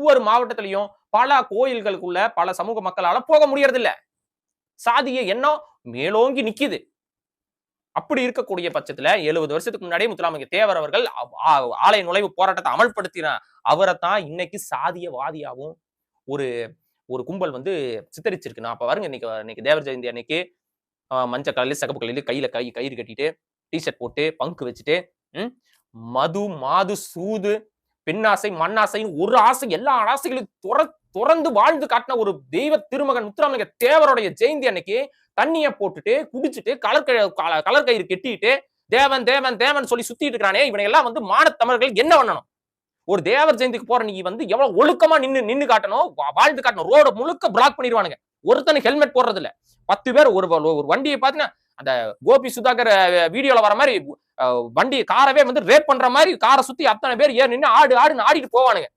ஒவ்வொரு மாவட்டத்திலையும் பல கோயில்களுக்குள்ள பல சமூக மக்களால போக முடியறது இல்ல சாதிய எண்ணம் மேலோங்கி நிக்குது. அப்படி இருக்கக்கூடிய பட்சத்துல எழுபது வருஷத்துக்கு முன்னாடியே முத்துராமலிங்க தேவர் அவர்கள் ஆலய நுழைவு போராட்டத்தை அமல்படுத்தின அவரை தான் இன்னைக்கு சாதியவாதியாகவும் ஒரு ஒரு கும்பல் வந்து சித்தரிச்சிருக்கு. நான் அப்ப பாருங்க இன்னைக்கு இன்னைக்கு தேவர் ஜெயந்தி அன்னைக்கு மஞ்சள் கலர்ல சிகப்பு கலர்ல கையில கை கயிறு கட்டிட்டு டிஷர்ட் போட்டு பங்கு வச்சுட்டு மது மாது சூது பெண்ணாசை மண்ணாசைன்னு ஒரு ஆசை எல்லா ஆசைகளையும் துற துறந்து வாழ்ந்து காட்டின ஒரு தெய்வ திருமகன் முத்துராமலிங்க தேவருடைய ஜெயந்தி அன்னைக்கு தண்ணியை போட்டுட்டு குடிச்சிட்டு கலர் கல- கலர் கயிறு கெட்டிட்டு தேவன் தேவன் தேவன் சொல்லி சுத்திட்டு இருக்கிறானே இவனை எல்லாம் வந்து மானத்தமிழர்கள் என்ன பண்ணணும்? ஒரு தேவர் ஜெயந்திக்கு போற நீ வந்து எவ்வளவு ஒழுக்கமா நின்னு நின்னு காட்டணும்? வாழ்ந்து காட்டணும். ரோட முழுக்க பிளாக் பண்ணிடுவானுங்க. ஒருத்தனுக்கு ஹெல்மெட் போடுறது இல்ல பத்து பேர் ஒரு ஒரு வண்டியை பாத்தீங்கன்னா அந்த கோபி சுதாகர் வீடியோல வர மாதிரி வண்டி காரவே வந்து ரேப் பண்ற மாதிரி காரை சுத்தி அத்தனை பேர் ஏன் நின்னு ஆடு ஆடுன்னு ஆடிட்டு போவானுங்க.